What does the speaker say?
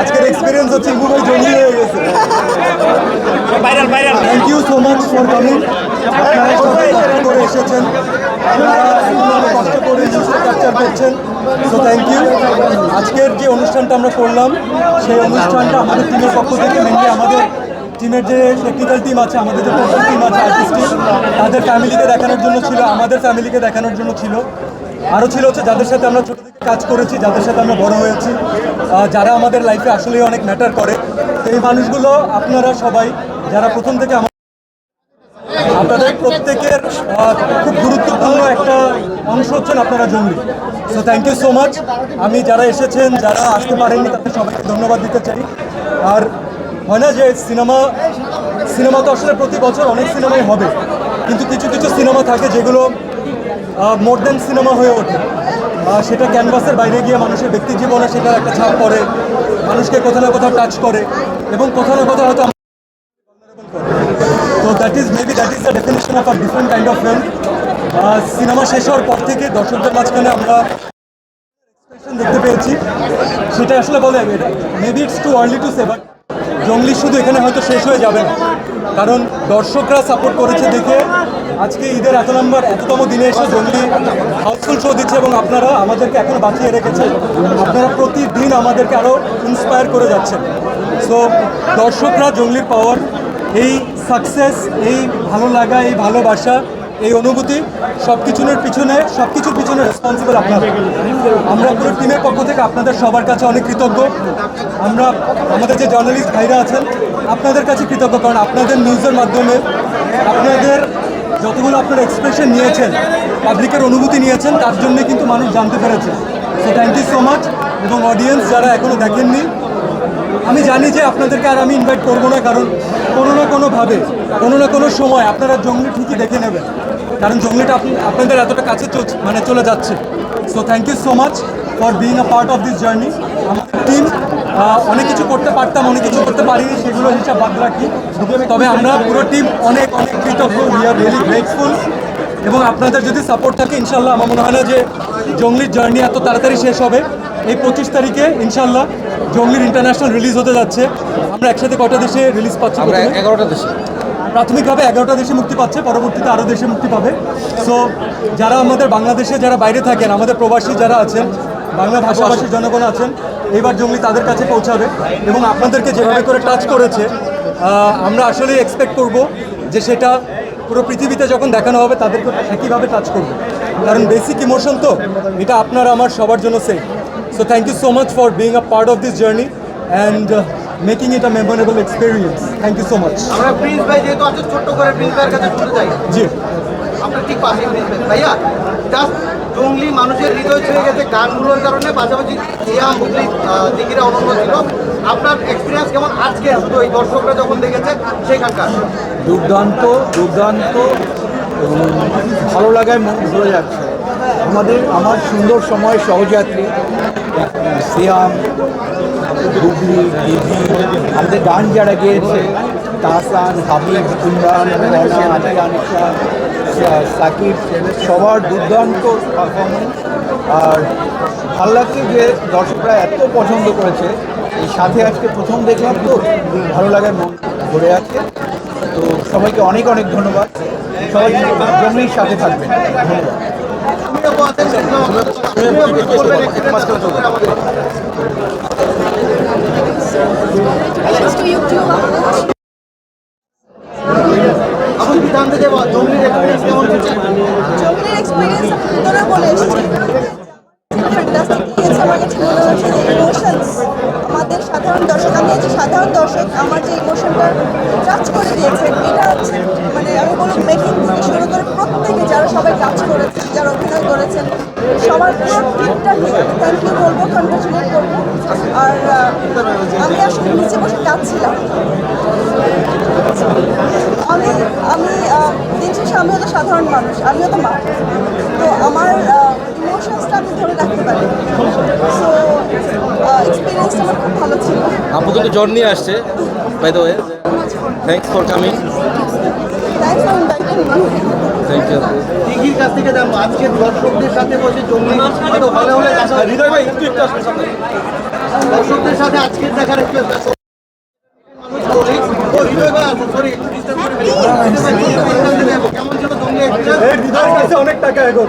আজকের এক্সপিরিয়েন্স হচ্ছে ইমু ভাই হয়ে গেছে। Viral viral thank you so much for coming আপনারা সবাই কষ্ট করে এসেছেন আপনারা কষ্ট করে জিনিসটা ক্যাপচার করছেন সো থ্যাংক ইউ আজকের যে অনুষ্ঠানটা আমরা করলাম সেই অনুষ্ঠানটা আমাদের টিমের পক্ষ থেকে মেনলি আমাদের টিমের যে টেকনিক্যাল টিম আছে আমাদের যে টিম আছে আর্টিস্টিক তাদের ফ্যামিলিকে দেখানোর জন্য ছিল আমাদের ফ্যামিলিকে দেখানোর জন্য ছিল। আরও ছিল হচ্ছে যাদের সাথে আমরা ছোটো থেকে কাজ করেছি, যাদের সাথে আমরা বড় হয়েছি। যারা আমাদের লাইফে আসলেই অনেক ম্যাটার করে। এই মানুষগুলো আপনারা সবাই, যারা প্রথম থেকে আমার আপনাদের প্রত্যেকের খুব গুরুত্বপূর্ণ একটা অংশ হচ্ছেন আপনারা Jungli. So thank you so much আমি যারা এসেছেন, যারা আসতে পারেননি, তাদের সবাইকে ধন্যবাদ দিতে চাই। আর হয় না যে সিনেমা সিনেমা তো আসলে প্রতি বছর অনেক সিনেমাই হবে। কিন্তু কিছু কিছু সিনেমা থাকে যেগুলো মোর দেন সিনেমা হয়ে ওঠে। সেটা ক্যানভাসের বাইরে গিয়ে মানুষের ব্যক্তি জীবনে সেটার একটা ছাপ পড়ে, মানুষকে কোথাও না কোথাও টাচ করে এবং কোথাও না কোথাও হয়তো তো that is maybe that is the definition of a different kind of film cinema শেষ হওয়ার পর থেকে দর্শকদের মাঝখানে আমরা expression দেখতে পেয়েছি। সেটা আসলে বলে maybe it's too early to say but Jungli শুধু এখানে হয়তো শেষ হয়ে যাবে না। কারণ দর্শকরা সাপোর্ট করেছে দেখে আজকে ঈদের এত নম্বর, এততম দিনে এসে জঙ্গলি হাউসফুল শো দিচ্ছে এবং আপনারা আমাদেরকে এখনও বাঁচিয়ে রেখেছে। আপনারা প্রতিদিন আমাদেরকে আরও ইন্সপায়ার করে যাচ্ছেন। সো দর্শকরা জঙ্গলির পাওয়ার এই সাকসেস এই ভালো লাগা, এই ভালোবাসা এই অনুভূতি সব কিছুর পিছনে সব কিছুর পিছনে রেসপন্সিবল আপনারা। আমরা পুরো টিমের পক্ষ থেকে আপনাদের সবার কাছে অনেক কৃতজ্ঞ। আমরা আমাদের যে জার্নালিস্ট ভাইরা আছেন, আপনাদের কাছে কৃতজ্ঞ, কারণ আপনাদের নিউজের মাধ্যমে আপনাদের যতগুলো আপনারা এক্সপ্রেশন নিয়েছেন পাবলিকের অনুভূতি নিয়েছেন, তার জন্যে কিন্তু মানুষ জানতে পেরেছে। So thank you so much এবং অডিয়েন্স যারা এখনও দেখেননি, আমি জানি যে আপনাদেরকে আর আমি ইনভাইট করব না, কারণ কোনো না কোনোভাবে, কোনো না কোনো সময় আপনারা জঙ্গলি ঠিকই দেখে নেবেন। কারণ আপনি- আপনাদের এতটা কাছে মানে চলে যাচ্ছে। So thank you so much for being a part of this journey আমাদের টিম অনেক কিছু করতে পারতাম অনেক কিছু করতে পারিনি সেগুলো হিসাব বাদ রাখি। তবে আমরা পুরো টিম অনেক অনেক কৃতজ্ঞ। উই আর রিয়েলি গ্রেটফুল এবং আপনাদের যদি সাপোর্ট থাকে ইনশাল্লাহ আমার মনে হয় না যে জঙ্গলির জার্নি এত তাড়াতাড়ি শেষ হবে। এই পঁচিশ তারিখে ইনশাল্লাহ জঙ্গলির ইন্টারন্যাশনাল রিলিজ হতে যাচ্ছে। আমরা একসাথে কটা দেশে রিলিজ পাচ্ছি এগারোটা দেশে। প্রাথমিকভাবে এগারোটা দেশে মুক্তি পাচ্ছে পরবর্তীতে আরও দেশে মুক্তি পাবে। সো যারা আমাদের বাংলাদেশে যারা বাইরে থাকেন আমাদের প্রবাসী যারা আছেন বাংলা ভাষাভাষী জনগণ আছেন এইবার জঙ্গলি তাদের কাছে পৌঁছাবে এবং আপনাদেরকে যেভাবে করে টাচ করেছে আমরা আসলে এক্সপেক্ট করব যে সেটা পুরো পৃথিবীতে যখন দেখানো হবে তাদেরকে একইভাবে টাচ করবে। কারণ বেসিক ইমোশন তো এটা আপনার আমার সবার জন্য same so thank you so much for being a part of this journey and making it a memorable experience thank you so much আমরা প্রিন্স ভাই যেহেতু আছে ছোট্ট করে প্রিন্স ভাইয়ের কাছে শুনতে চাই জি। আপনার ঠিক পাশে প্রিন্স ভাই। ভাইয়া জাস্ট জঙ্গলি মানুষের হৃদয় ছুঁয়ে গেছে গানগুলোর কারণে পাশাপাশি ইয়া হুগলি দিঘিরা অনন্য ছিল। আপনার এক্সপিরিয়েন্স কেমন? আজকে শুধু এই দর্শকরা যখন দেখেছে সেখানকার। দুর্দান্ত দুর্দান্ত ভালো লাগায় মন ভরে যাচ্ছে। আমাদের আমার সুন্দর সময় সহযাত্রী সিয়াম হুগলি দিদি আমাদের গান যারা গেয়েছে তাহসান হাবিব ইমরান রনা আলিয়া নিশা সা- সাকিব সবার দুর্দান্ত পারফরমেন্স আর ভালো লাগছে যে দর্শকরা এত পছন্দ করেছে এই সাথে আজকে প্রথম দেখলাম তো ভালো লাগায় মন ভরে আছে তো সবাইকে অনেক অনেক ধন্যবাদ সবাই জমির সাথে থাকবেন ধন্যবাদ জঙ্গলির এক্সপিরিয়েন্স কেমন জঙ্গলের এক্সপিরিয়েন্স তোরা বলে এসেছি ফ্যান্টাস্টিক দিয়েছে আমার কাছে মনে হচ্ছে যে ইমোশনস আমাদের সাধারণ দর্শক আমি যে সাধারণ দর্শক আমার যে ইমোশনটা টাচ করে দিয়েছে, এটা হচ্ছে মানে আমি বলব মেকিং থেকে শুরু করে প্রত্যেকে যারা সবাই কাজ করেছেন, যারা অভিনয় করেছেন, সবার পুরো টিমটাকে থ্যাংক ইউ বলব কনগ্রাচুলেট করব। আর আমি আসলে নিচে বসে কাঁদছিলাম আমি আমি দিন শেষে আমিও তো সাধারণ মানুষ, আমিও তো মা। তো আমার ইমোশনসটা আমি ধরে রাখতে পারি সো এক্সপিরিয়েন্সটা আমার খুব ভালো ছিল। আপু কিন্তু জ্বর নিয়ে আসছে by the way thanks for coming thanks for inviting thank you দিঘির কাছ থেকে আজকে দর্শকদের সাথে বসে হয়তো হলে হৃদয় ভাই একটু একটু সামনে। দর্শকদের আজকের দেখার একটু কাছে অনেক টাকা এখন